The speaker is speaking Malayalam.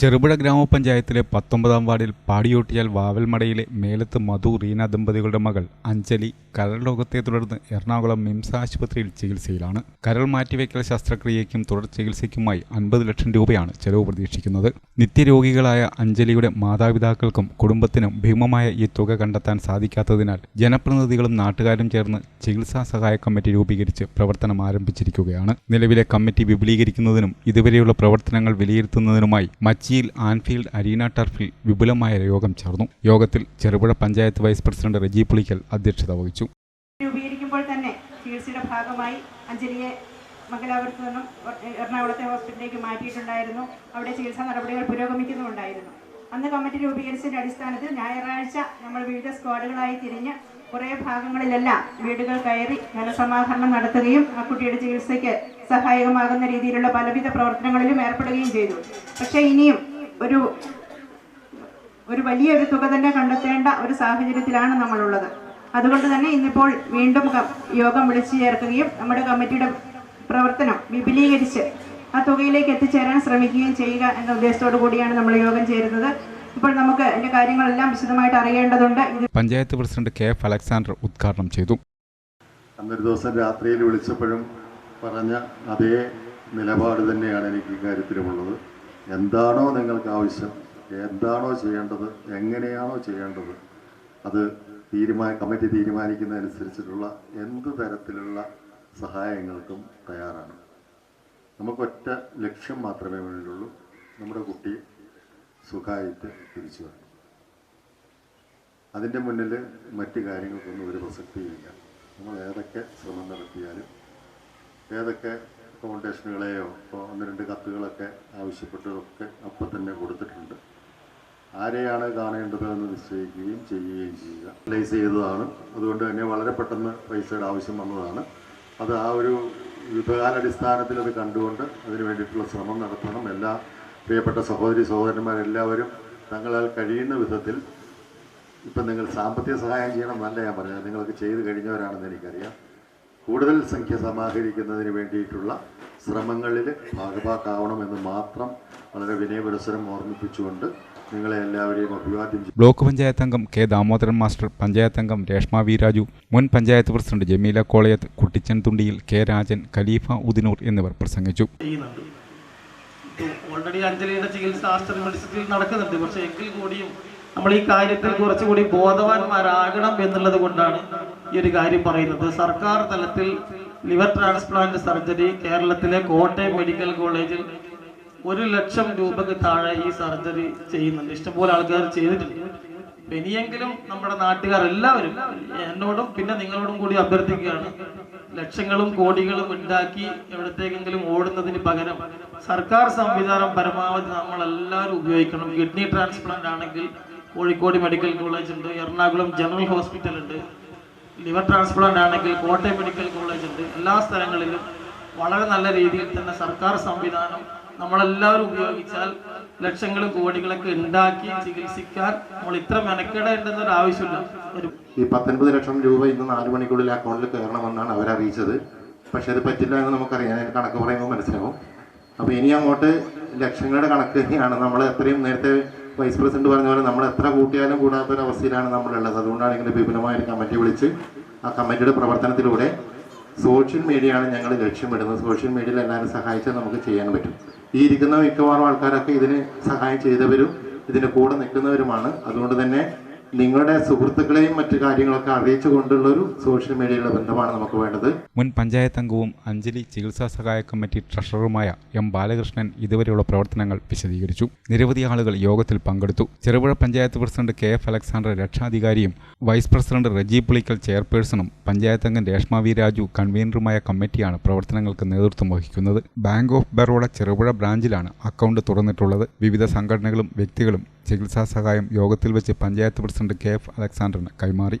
ചെറുപുഴ ഗ്രാമപഞ്ചായത്തിലെ പത്തൊമ്പതാം വാർഡിൽ പാടിയോട്ടിയാൽ വാവൽമടയിലെ മേലത്ത് മധു റീന ദമ്പതികളുടെ മകൾ അഞ്ജലി കരൾ രോഗത്തെ തുടർന്ന് എറണാകുളം മിംസ് ആശുപത്രിയിൽ ചികിത്സയിലാണ്. കരൾ മാറ്റിവെക്കൽ ശസ്ത്രക്രിയയ്ക്കും തുടർ ചികിത്സയ്ക്കുമായി അൻപത് ലക്ഷം രൂപയാണ് ചെലവ് പ്രതീക്ഷിക്കുന്നത്. നിത്യരോഗികളായ അഞ്ജലിയുടെ മാതാപിതാക്കൾക്കും കുടുംബത്തിനും ഭീമമായ ഈ തുക കണ്ടെത്താൻ സാധിക്കാത്തതിനാൽ ജനപ്രതിനിധികളും നാട്ടുകാരും ചേർന്ന് ചികിത്സാ സഹായ കമ്മിറ്റി രൂപീകരിച്ച് പ്രവർത്തനം ആരംഭിച്ചിരിക്കുകയാണ്. നിലവിലെ കമ്മിറ്റി വിപുലീകരിക്കുന്നതിനും ഇതുവരെയുള്ള പ്രവർത്തനങ്ങൾ വിലയിരുത്തുന്നതിനുമായി മച്ചിയിൽ ആൻഫീൽഡ് അരീന ടർഫിൽ വിപുലമായ യോഗം ചേർന്നു. യോഗത്തിൽ ചെറുപുഴ പഞ്ചായത്ത് വൈസ് പ്രസിഡന്റ് റെജി പുളിക്കൽ അധ്യക്ഷത വഹിച്ചു. രൂപീകരിക്കുമ്പോൾ തന്നെ ചികിത്സയുടെ ഭാഗമായി അഞ്ജലിയെ മംഗലാപുരത്ത് നിന്നും എറണാകുളത്തെ ഹോസ്പിറ്റലിലേക്ക് മാറ്റിയിട്ടുണ്ടായിരുന്നു. അവിടെ ചികിത്സാ നടപടികൾ പുരോഗമിക്കുന്നുണ്ടായിരുന്നു അന്ന് കമ്മിറ്റി രൂപീകരിച്ചതിന്റെ അടിസ്ഥാനത്തിൽ ഞായറാഴ്ച നമ്മൾ വിവിധ സ്ക്വാഡുകളായി തിരിഞ്ഞ് കുറേ ഭാഗങ്ങളിലെല്ലാം വീടുകൾ കയറി ധനസമാഹരണം നടത്തുകയും ആ കുട്ടിയുടെ ചികിത്സയ്ക്ക് സഹായകമാകുന്ന രീതിയിലുള്ള പലവിധ പ്രവർത്തനങ്ങളിലും ഏർപ്പെടുകയും ചെയ്തു. പക്ഷേ ഇനിയും ഒരു ഒരു വലിയൊരു തുക തന്നെ കണ്ടെത്തേണ്ട ഒരു സാഹചര്യത്തിലാണ് നമ്മളുള്ളത്. അതുകൊണ്ട് തന്നെ ഇന്നിപ്പോൾ വീണ്ടും യോഗം വിളിച്ചു ചേർക്കുകയും നമ്മുടെ കമ്മിറ്റിയുടെ പ്രവർത്തനം വിപുലീകരിച്ച് ആ തുകയിലേക്ക് എത്തിച്ചേരാൻ ശ്രമിക്കുകയും ചെയ്യുക എന്ന ഉദ്ദേശത്തോടു കൂടിയാണ് നമ്മൾ യോഗം ചേരുന്നത്. ഇപ്പോൾ നമുക്ക് അതിന്റെ കാര്യങ്ങളെല്ലാം വിശദമായിട്ട് അറിയേണ്ടതുണ്ട്. Panchayat president K F Alexander ഉദ്ഘാടനം ചെയ്തു. അന്നൊരു ദിവസം രാത്രിയിൽ വിളിച്ചപ്പോഴും പറഞ്ഞ അതേ നിലപാട് തന്നെയാണ് എനിക്ക് ഇക്കാര്യത്തിലുമുള്ളത്. എന്താണോ നിങ്ങൾക്ക് ആവശ്യം എന്താണോ ചെയ്യേണ്ടത് എങ്ങനെയാണോ ചെയ്യേണ്ടത് അത് തീരുമാന കമ്മിറ്റി തീരുമാനിക്കുന്നതനുസരിച്ചിട്ടുള്ള എന്ത് തരത്തിലുള്ള സഹായങ്ങൾക്കും തയ്യാറാണ്. നമുക്കൊറ്റ ലക്ഷ്യം മാത്രമേ വേണ്ടിയുള്ളൂ നമ്മുടെ കുട്ടി സുഖമായിട്ട് തിരിച്ചു വന്നു. അതിന്റെ മുന്നിൽ മറ്റു കാര്യങ്ങൾക്കൊന്നും ഒരു പ്രസക്തിയില്ല. നമ്മൾ ഏതൊക്കെ ശ്രമം നടത്തിയാലും ഏതൊക്കെ ഫൗണ്ടേഷനുകളെയോ ഇപ്പോൾ ഒന്ന് രണ്ട് കത്തുകളൊക്കെ ആവശ്യപ്പെട്ടതൊക്കെ അപ്പം തന്നെ കൊടുത്തിട്ടുണ്ട്. ആരെയാണ് കാണേണ്ടത് എന്ന് നിശ്ചയിക്കുകയും ചെയ്യുകയും ചെയ്യുക. പ്ലേസ് ചെയ്തതാണ്. അതുകൊണ്ട് തന്നെ വളരെ പെട്ടെന്ന് പൈസയുടെ ആവശ്യം വന്നതാണ്. അത് ആ ഒരു യുദ്ധകാലടിസ്ഥാനത്തിൽ അത് കണ്ടുകൊണ്ട് അതിന് വേണ്ടിയിട്ടുള്ള ശ്രമം നടത്തണം. എല്ലാ പ്രിയപ്പെട്ട സഹോദരി സഹോദരന്മാരെല്ലാവരും തങ്ങളാൽ കഴിയുന്ന വിധത്തിൽ ഇപ്പം നിങ്ങൾ സാമ്പത്തിക സഹായം ചെയ്യണം എന്നല്ല ഞാൻ പറഞ്ഞത്. നിങ്ങൾക്ക് ചെയ്ത് കഴിഞ്ഞവരാണെന്ന് എനിക്കറിയാം. കൂടുതൽ സംഖ്യ സമാഹരിക്കുന്നതിന് വേണ്ടിയിട്ടുള്ള ശ്രമങ്ങളിൽ ഭാഗഭാക്കാവണമെന്ന് മാത്രം വളരെ വിനയപുരസരം ഓർമ്മിപ്പിച്ചുകൊണ്ട് നിങ്ങളെ എല്ലാവരെയും അഭിവാദ്യം ചെയ്യും ബ്ലോക്ക് പഞ്ചായത്ത് അംഗം കെ ദാമോദരൻ മാസ്റ്റർ പഞ്ചായത്ത് അംഗം രേഷ്മ വി രാജു മുൻ പഞ്ചായത്ത് പ്രസിഡന്റ് ജമീല കോളയത്ത് കുട്ടിച്ചൻ തുണ്ടിയിൽ കെ രാജൻ ഖലീഫ ഉദിനൂർ എന്നിവർ പ്രസംഗിച്ചു. ചെയ്യുന്നുണ്ട് ഓൾറെഡി അഞ്ജലിയുടെ ചികിത്സ ആസ്റ്റർ യൂണിവേഴ്സിറ്റിയിൽ നടക്കുന്നുണ്ട്. പക്ഷെ എങ്കിൽ കൂടിയും നമ്മൾ ഈ കാര്യത്തിൽ കുറച്ചുകൂടി ബോധവാന്മാരാകണം എന്നുള്ളത് കൊണ്ടാണ് ഈ ഒരു കാര്യം പറയുന്നത്. സർക്കാർ തലത്തിൽ ലിവർ ട്രാൻസ്പ്ലാന്റ് സർജറി കേരളത്തിലെ കോട്ടയം മെഡിക്കൽ കോളേജിൽ ഒരു ലക്ഷം രൂപക്ക് താഴെ ഈ സർജറി ചെയ്യുന്നുണ്ട്. ഇഷ്ടംപോലെ ആൾക്കാർ ചെയ്തിട്ടുണ്ട്. ഇനിയെങ്കിലും നമ്മുടെ നാട്ടുകാർ എല്ലാവരും എന്നോടും പിന്നെ നിങ്ങളോടും കൂടി അഭ്യർത്ഥിക്കുകയാണ്. ലക്ഷങ്ങളും കോടികളും ഉണ്ടാക്കി എവിടത്തേക്കെങ്കിലും ഓടുന്നതിന് പകരം സർക്കാർ സംവിധാനം പരമാവധി നമ്മൾ എല്ലാവരും ഉപയോഗിക്കണം. കിഡ്നി ട്രാൻസ്പ്ലാന്റ് ആണെങ്കിൽ കോഴിക്കോട് മെഡിക്കൽ കോളേജ് ഉണ്ട് എറണാകുളം ജനറൽ ഹോസ്പിറ്റൽ ഉണ്ട് ലിവർ ട്രാൻസ്പ്ലാന്റ് ആണെങ്കിൽ കോട്ടയം മെഡിക്കൽ കോളേജ് ഉണ്ട്. എല്ലാ സ്ഥലങ്ങളിലും വളരെ നല്ല രീതിയിൽ തന്നെ സർക്കാർ സംവിധാനം നമ്മളെല്ലാവരും ഉപയോഗിച്ചാൽ ലക്ഷങ്ങളും കോടികളൊക്കെ ഉണ്ടാക്കി ചികിത്സിക്കാൻ നമ്മൾ ഇത്ര മെനക്കെടേണ്ടെന്ന ഒരു ആവശ്യമില്ല ഈ പത്തൊൻപത് ലക്ഷം രൂപ ഇന്ന് നാല് മണിക്കുള്ളിൽ അക്കൗണ്ടിൽ കയറണമെന്നാണ് അവർ അറിയിച്ചത്. പക്ഷെ അത് പറ്റില്ല എന്ന് നമുക്കറിയാം. അതിന് കണക്ക് പറയുമ്പോൾ മനസ്സിലാവും. അപ്പോൾ ഇനി അങ്ങോട്ട് ലക്ഷങ്ങളുടെ കണക്ക് തന്നെയാണ്. നമ്മൾ എത്രയും നേരത്തെ വൈസ് പ്രസിഡന്റ് പറഞ്ഞ പോലെ നമ്മൾ എത്ര കൂട്ടിയാലും കൂടാത്ത ഒരു അവസ്ഥയിലാണ് നമ്മളുള്ളത്. അതുകൊണ്ടാണ് ഇങ്ങനെ വിപുലമായ ഒരു കമ്മിറ്റി വിളിച്ച് ആ കമ്മിറ്റിയുടെ പ്രവർത്തനത്തിലൂടെ സോഷ്യൽ മീഡിയയാണ് ഞങ്ങൾ ലക്ഷ്യമിടുന്നത്. സോഷ്യൽ മീഡിയയിൽ എല്ലാവരും സഹായിച്ചാൽ നമുക്ക് ചെയ്യാൻ പറ്റും. ഈ ഇരിക്കുന്ന മിക്കവാറും ആൾക്കാരൊക്കെ ഇതിന് സഹായം ചെയ്തവരും ഇതിന് കൂടെ നിൽക്കുന്നവരുമാണ്. അതുകൊണ്ട് തന്നെ നിങ്ങളുടെ സുഹൃത്തുക്കളെയും മറ്റു കാര്യങ്ങളൊക്കെ അറിയിച്ചു കൊണ്ടുള്ള ഒരു സോഷ്യൽ മീഡിയയുടെ ബന്ധമാണ് നമുക്ക് വേണ്ടത്. മുൻ പഞ്ചായത്ത് അംഗവും അഞ്ജലി ചികിത്സാ സഹായ കമ്മിറ്റി ട്രഷററുമായ എം ബാലകൃഷ്ണൻ ഇതുവരെയുള്ള പ്രവർത്തനങ്ങൾ വിശദീകരിച്ചു. നിരവധി ആളുകൾ യോഗത്തിൽ പങ്കെടുത്തു. Cherupuzha panchayat president K F Alexander രക്ഷാധികാരിയും vice president Reji Pulickal ചെയർപേഴ്സണും പഞ്ചായത്ത് അംഗം രേഷ്മ വി രാജു കൺവീനറുമായ കമ്മിറ്റിയാണ് പ്രവർത്തനങ്ങൾക്ക് നേതൃത്വം വഹിക്കുന്നത്. ബാങ്ക് ഓഫ് ബറോഡ ചെറുപുഴ ബ്രാഞ്ചിലാണ് അക്കൗണ്ട് തുറന്നിട്ടുള്ളത്. വിവിധ സംഘടനകളും വ്യക്തികളും ചികിത്സാ സഹായം യോഗത്തിൽ വെച്ച് പഞ്ചായത്ത് പ്രസിഡന്റ് കെ എഫ് അലക്സാണ്ടറിന് കൈമാറി.